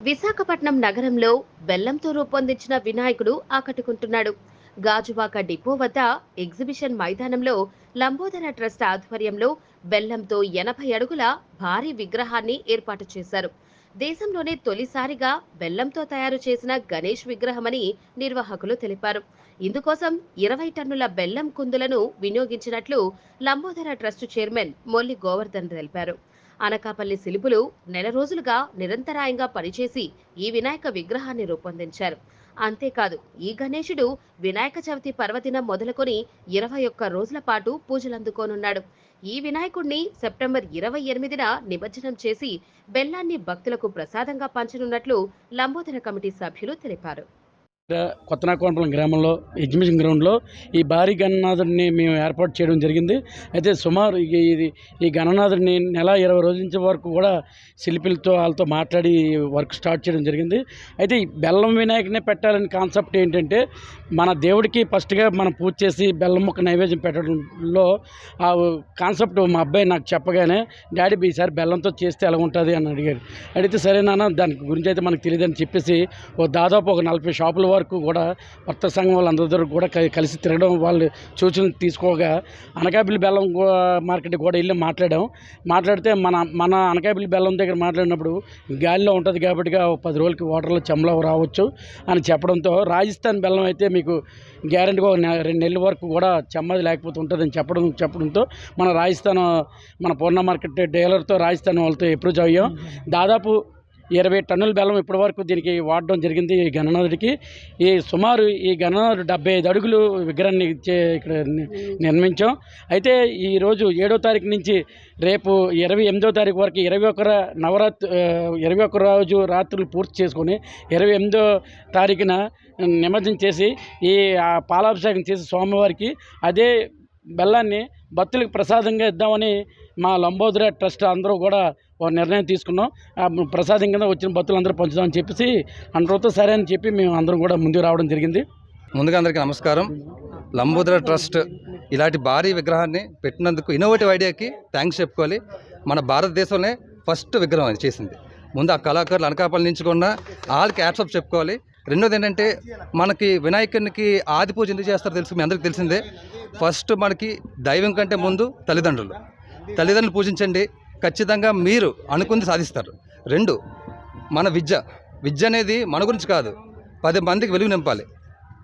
విశాఖపట్నం నగరంలో బెల్లంతో రూపొందించిన వినాయకుడు ఆకట్టుకుంటున్నాడు. గాజువాక డిపో వద్ద ఎగ్జిబిషన్ మైదానంలో లంబోదర ట్రస్ట్ ఆధ్వర్యంలో బెల్లంతో ఎనభై అడుగుల భారీ విగ్రహాన్ని ఏర్పాటు చేశారు. దేశంలోనే తొలిసారిగా బెల్లంతో తయారు చేసిన గణేష్ విగ్రహమని నిర్వాహకులు తెలిపారు. ఇందుకోసం ఇరవై టన్నుల బెల్లం కుందులను వినియోగించినట్లు లంబోదర ట్రస్ట్ చైర్మన్ మొల్లి గోవర్ధన్ తెలిపారు. అనకాపల్లి శిల్పులు నెల రోజులుగా నిరంతరాయంగా పనిచేసి ఈ వినాయక విగ్రహాన్ని రూపొందించారు. అంతేకాదు ఈ గణేశుడు వినాయక చవితి పర్వదినం మొదలుకొని ఇరవై ఒక్క రోజుల పాటు పూజలందుకోనున్నాడు ఈ వినాయకుడిని సెప్టెంబర్ ఇరవై ఎనిమిదిన నిమజ్జనం చేసి బెల్లాన్ని భక్తులకు ప్రసాదంగా పంచనున్నట్లు లంబోదర కమిటీ సభ్యులు తెలిపారు. కొత్తనాకోనపురం గ్రామంలో ఎగ్జిబిషన్ గ్రౌండ్లో ఈ భారీ గణనాథుడిని మేము ఏర్పాటు చేయడం జరిగింది. అయితే సుమారు ఇది ఈ గణనాథుడిని నెల ఇరవై రోజుల నుంచి వరకు కూడా శిల్పులతో వాళ్ళతో మాట్లాడి వర్క్ స్టార్ట్ చేయడం జరిగింది. అయితే ఈ బెల్లం వినాయకునే పెట్టాలని కాన్సెప్ట్ ఏంటంటే మన దేవుడికి ఫస్ట్గా మనం పూజ చేసి బెల్లం ముక్క నైవేద్యం పెట్టడంలో ఆ కాన్సెప్ట్ మా అబ్బాయి నాకు చెప్పగానే డాడీ ఈసారి బెల్లంతో చేస్తే ఎలా ఉంటుంది? అని అడిగారు. అడిగితే సరే నాన్న దాని గురించి అయితే మనకు తెలియదని చెప్పేసి ఓ దాదాపు ఒక నలభై షాపుల వరకు వరకు కూడా వర్త సంఘం వాళ్ళందరి దగ్గర కూడా కలి- కలిసి తిరగడం వాళ్ళు సూచనలు తీసుకోగా అనకాపల్లి బెల్లం మార్కెట్ కూడా వెళ్ళి మాట్లాడాం. మాట్లాడితే మన మన అనకాపల్లి బెల్లం దగ్గర మాట్లాడినప్పుడు గాలిలో ఉంటుంది కాబట్టి పది రోజులకి వాటర్లో చెమలో రావచ్చు అని చెప్పడంతో రాజస్థాన్ బెల్లం అయితే మీకు గ్యారెంటీగా రెండు నెలల వరకు కూడా చెమ్మది లేకపోతే ఉంటుందని చెప్పడం చెప్పడంతో మన రాజస్థాన్ మన పూర్ణ మార్కెట్ డీలర్తో రాజస్థాన్ వాళ్ళతో అప్రోచ్ అయ్యాం దాదాపు ఇరవై టన్నుల బెల్లం ఇప్పటి వరకు దీనికి వాడడం జరిగింది ఈ గణనాథుడికి. ఈ సుమారు ఈ గణనాథుడు డెబ్బై ఐదు అడుగులు విగ్రహాన్ని చే ఇక్కడ ని- నిర్మించాం. అయితే ఈరోజు ఏడో తారీఖు నుంచి రేపు ఇరవై ఎనిమిదో తారీఖు వరకు ఇరవై ఒకర నవరాత్రి ఇరవై ఒక్క రోజు రాత్రులు పూర్తి చేసుకొని ఇరవై ఎనిమిదో తారీఖున నిమజ్జనం చేసి ఈ పాలాభిషేకం చేసి స్వామివారికి అదే బెల్లాన్ని భక్తులకు ప్రసాదంగా ఇద్దామని మా లంబోదర ట్రస్ట్ అందరూ కూడా ఒక నిర్ణయం తీసుకున్నాం. ప్రసాదం కింద వచ్చిన భక్తులందరూ పంచుదామని చెప్పేసి అందరితో సరే అని చెప్పి మేము అందరం కూడా ముందుకు రావడం జరిగింది. ముందుగా అందరికీ నమస్కారం. లంబోదర ట్రస్ట్ ఇలాంటి భారీ విగ్రహాన్ని పెట్టినందుకు ఇన్నోవేటివ్ ఐడియాకి థ్యాంక్స్ చెప్పుకోవాలి. మన భారతదేశంలోనే ఫస్ట్ విగ్రహం అది చేసింది. ముందు ఆ కళాకారులు అనకాపల్లి నుంచి కొన్న వాళ్ళకి యాప్సప్ చెప్పుకోవాలి. రెండోది ఏంటంటే మనకి వినాయకునికి ఆది పూజ ఎందుకు చేస్తారో తెలుసు మీ అందరికీ తెలిసిందే. ఫస్ట్ మనకి దైవం కంటే ముందు తల్లిదండ్రులు. తల్లిదండ్రులు పూజించండి. ఖచ్చితంగా మీరు అనుకుంది సాధిస్తారు. రెండు మన విద్య. విద్య అనేది మన గురించి కాదు. పది మందికి వెలుగు నింపాలి.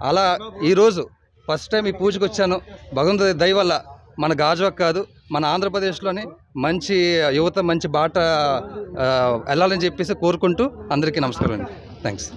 అలా ఈరోజు ఫస్ట్ టైం ఈ పూజకు వచ్చాను. భగవంతుడి దయ వల్ల మన గాజువాక్ కాదు మన ఆంధ్రప్రదేశ్లోని మంచి యువత మంచి బాట వెళ్ళాలని చెప్పేసి కోరుకుంటూ అందరికీ నమస్కారం అండి. థ్యాంక్స్.